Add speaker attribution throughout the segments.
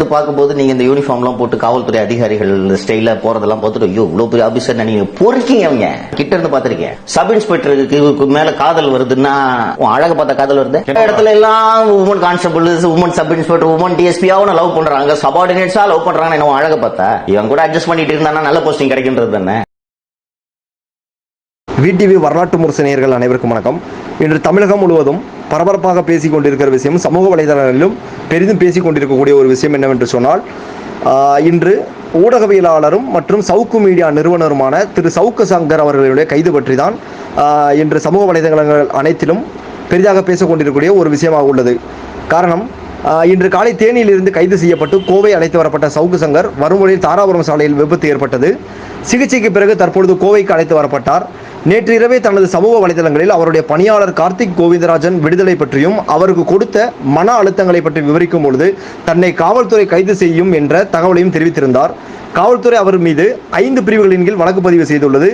Speaker 1: இது பார்க்கும்போது நீங்க இந்த யூனிஃபார்ம்லாம் போட்டு காவல்துறை அதிகாரிகள் ஸ்டைல போறதெல்லாம் பார்த்துட்டு ஐயோ இவ்வளவு பெரிய ஆபீசர் நீங்க பொறுக்கீங்க அவங்க. கிட்ட இருந்து பாத்திருக்கேன் சப் இன்ஸ்பெக்டருக்கு மேல காதல் வருதுன்னா உன் அழக பார்த்த காதல் வருது. எல்லா இடத்துல எல்லாம் woman constable woman sub inspector woman DSP அவனை லவ் பண்றாங்க. சபார்டினேட்ஸா லவ் பண்றாங்க என்ன அழக பார்த்தா? இவன் கூட அட்ஜஸ்ட் பண்ணிட்டு இருந்தானா நல்ல போஸ்டிங் கிடைக்கின்றது தானே?
Speaker 2: விடிவி வரலாற்று முரசு அனைவருக்கும் வணக்கம். இன்று தமிழகம் முழுவதும் பரபரப்பாக பேசிக் கொண்டிருக்கிற விஷயம் சமூக வலைதளங்களிலும் பெரிதும் பேசிக் கொண்டிருக்கக்கூடிய ஒரு விஷயம் என்னவென்று சொன்னால் இன்று ஊடகவியலாளரும் மற்றும் சவுக்கு மீடியா நிறுவனருமான திரு சவுக்கு சங்கர் அவர்களுடைய கைது பற்றி தான் இன்று சமூக வலைதளங்கள் அனைத்திலும் பெரிதாக பேசிக்கொண்டிருக்கக்கூடிய ஒரு விஷயமாக உள்ளது. காரணம் இன்று காலை தேனியிலிருந்து கைது செய்யப்பட்டு கோவை அழைத்து வரப்பட்ட சவுக்கு சங்கர் வரும் வழியில் தாராபுரம் சாலையில் விபத்து ஏற்பட்டது. சிகிச்சைக்கு பிறகு தற்பொழுது கோவைக்கு அழைத்து வரப்பட்டார். நேற்று இரவே தனது சமூக வலைதளங்களில் அவருடைய பணியாளர் கார்த்திக் கோவிந்தராஜன் விடுதலை பற்றியும் அவருக்கு கொடுத்த மன அழுத்தங்களை பற்றி விவரிக்கும் பொழுது தன்னை காவல்துறை கைது செய்யும் என்ற தகவலையும் தெரிவித்திருந்தார். காவல்துறை அவர் மீது ஐந்து பிரிவுகளின் கீழ் வழக்கு பதிவு செய்துள்ளது.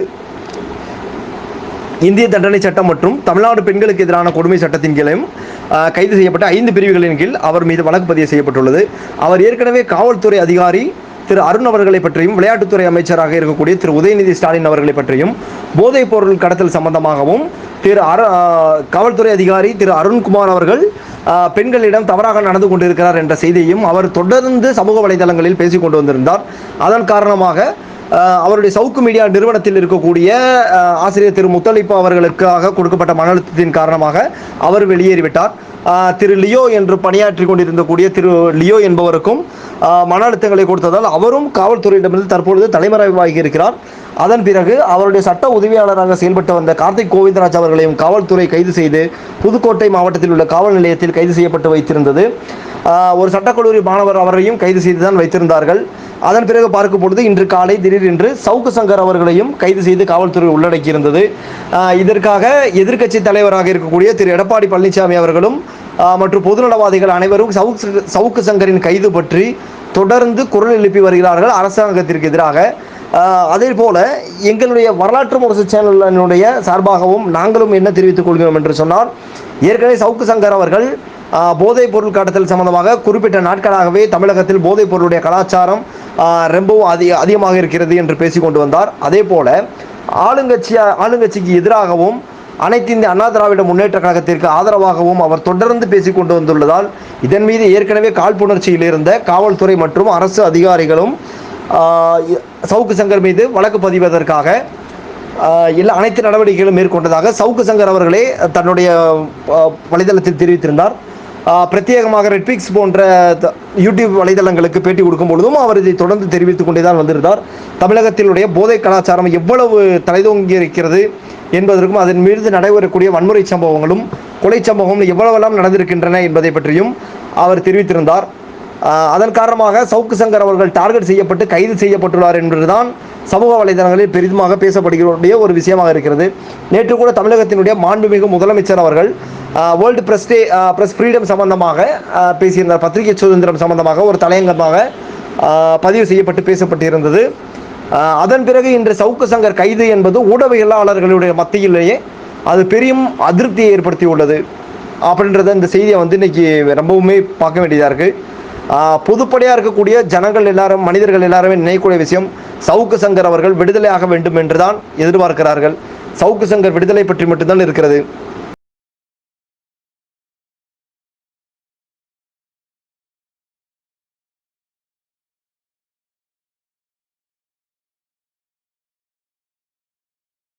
Speaker 2: இந்திய தண்டனை சட்டம் மற்றும் தமிழ்நாடு பெண்களுக்கு எதிரான கொடுமை சட்டத்தின் கீழும் கைது செய்யப்பட்ட ஐந்து பிரிவுகளின் கீழ் அவர் மீது வழக்கு பதிவு செய்யப்பட்டுள்ளது. அவர் ஏற்கனவே காவல்துறை அதிகாரி திரு அருண் அவர்களை பற்றியும் விளையாட்டுத்துறை அமைச்சராக இருக்கக்கூடிய திரு உதயநிதி ஸ்டாலின் அவர்களை பற்றியும் போதைப் பொருள் கடத்தல் சம்பந்தமாகவும் திரு அர காவல்துறை அதிகாரி திரு அருண்குமார் அவர்கள் பெண்களிடம் தவறாக நடந்து கொண்டிருக்கிறார் என்ற செய்தியையும் அவர் தொடர்ந்து சமூக வலைதளங்களில் பேசிக் கொண்டு வந்திருந்தார். அதன் காரணமாக அவருடைய சவுக்கு மீடியா நிறுவனத்தில் இருக்கக்கூடிய ஆசிரியர் திரு முத்தளிப்பு அவர்களுக்காக கொடுக்கப்பட்ட மன அழுத்தத்தின் காரணமாக அவர் வெளியேறிவிட்டார். திரு லியோ என்று பணியாற்றி கொண்டிருந்தக்கூடிய திரு லியோ என்பவருக்கும் மன அழுத்தங்களை கொடுத்ததால் அவரும் காவல்துறையிடமிருந்து தற்பொழுது தலைமறைவாகி இருக்கிறார். அதன் பிறகு அவருடைய சட்ட உதவியாளராக செயல்பட்டு வந்த கார்த்திக் கோவிந்தராஜ் அவர்களையும் காவல்துறை கைது செய்து புதுக்கோட்டை மாவட்டத்தில் உள்ள காவல் நிலையத்தில் கைது செய்யப்பட்டு வைத்திருந்தது. ஒரு சட்டக்கல்லூரி மாணவர் அவரையும் கைது செய்துதான் வைத்திருந்தார்கள். அதன் பிறகு பார்க்கும் பொழுது இன்று காலை திடீரென்று சவுக்கு சங்கர் அவர்களையும் கைது செய்து காவல்துறை உள்ளடக்கியிருந்தது. இதற்காக எதிர்க்கட்சி தலைவராக இருக்கக்கூடிய திரு எடப்பாடி பழனிசாமி அவர்களும் மற்றும் பொதுநலவாதிகள் அனைவரும் சவுக்கு சவுக்கு சங்கரின் கைது பற்றி தொடர்ந்து குரல் எழுப்பி வருகிறார்கள் அரசாங்கத்திற்கு எதிராக. அதே போல எங்களுடைய வரலாற்று முரசு சேனலினுடைய சார்பாகவும் நாங்களும் என்ன தெரிவித்துக் கொள்கிறோம் என்று சொன்னால் ஏற்கனவே சவுக்கு சங்கர் அவர்கள் போதைப் பொருள் கடத்தல் சம்பந்தமாக குறிப்பிட்ட நாட்களாகவே தமிழகத்தில் போதைப் பொருளுடைய கலாச்சாரம் ரொம்பவும் அதிக அதிகமாக இருக்கிறது என்று பேசிக் கொண்டு வந்தார். அதே போல ஆளுங்கட்சி ஆளுங்கட்சிக்கு எதிராகவும் அனைத்து இந்திய அண்ணா திராவிட முன்னேற்ற கழகத்திற்கு ஆதரவாகவும் அவர் தொடர்ந்து பேசிக் கொண்டு வந்துள்ளதால் இதன் மீது ஏற்கனவே காழ்ப்புணர்ச்சியில் இருந்த காவல்துறை மற்றும் அரசு அதிகாரிகளும் சவுக்கு சங்கர் மீது வழக்கு பதிவதற்காக எல்லா அனைத்து நடவடிக்கைகளும் மேற்கொண்டதாக சவுக்கு சங்கர் அவர்களே தன்னுடைய வலைதளத்தில் தெரிவித்திருந்தார். பிரத்யேகமாக ரெட்பிக்ஸ் போன்ற த- யூடியூப் வலைதளங்களுக்கு பேட்டி கொடுக்கும் பொழுதும் அவர் இதை தொடர்ந்து தெரிவித்துக் கொண்டே தான் வந்திருந்தார். தமிழகத்தினுடைய போதை கலாச்சாரம் எவ்வளவு தலைதோங்கி இருக்கிறது என்பதற்கும் அதன் மீது நடைபெறக்கூடிய வன்முறை சம்பவங்களும் கொலை சம்பவங்களும் எவ்வளவெல்லாம் நடந்திருக்கின்றன என்பதை பற்றியும் அவர் தெரிவித்திருந்தார். அதன் காரணமாக சவுக்கு சங்கர் அவர்கள் டார்கெட் செய்யப்பட்டு கைது செய்யப்பட்டுள்ளார் என்பதுதான் சமூக வலைதளங்களில் பெரிதுமாக பேசப்படுகிற ஒரு விஷயமாக இருக்கிறது. நேற்று கூட தமிழகத்தினுடைய மாண்புமிகு முதலமைச்சர் அவர்கள் world press day press freedom சம்பந்தமாக பேசியிருந்தார். பத்திரிகை சுதந்திரம் சம்பந்தமாக ஒரு தலையங்கமாக பதிவு செய்யப்பட்டு பேசப்பட்டிருந்தது. அதன் பிறகு இன்று சவுக்கு சங்கர் கைது என்பது ஊடகவியலாளர்களுடைய மத்தியிலேயே அது பெரியும் அதிருப்தியை ஏற்படுத்தியுள்ளது. அப்படின்றத இந்த செய்தியை வந்து இன்னைக்கு ரொம்பவுமே பார்க்க வேண்டியதாக இருக்குது பொதுப்படையாக இருக்கக்கூடிய ஜனங்கள் எல்லாரும் மனிதர்கள் எல்லாருமே நினைக்கூடிய விஷயம் சவுக்கு சங்கர் அவர்கள் விடுதலை ஆக வேண்டும் என்றுதான் எதிர்பார்க்கிறார்கள். சவுக்கு சங்கர் விடுதலை பற்றி மட்டும்தான் இருக்கிறது.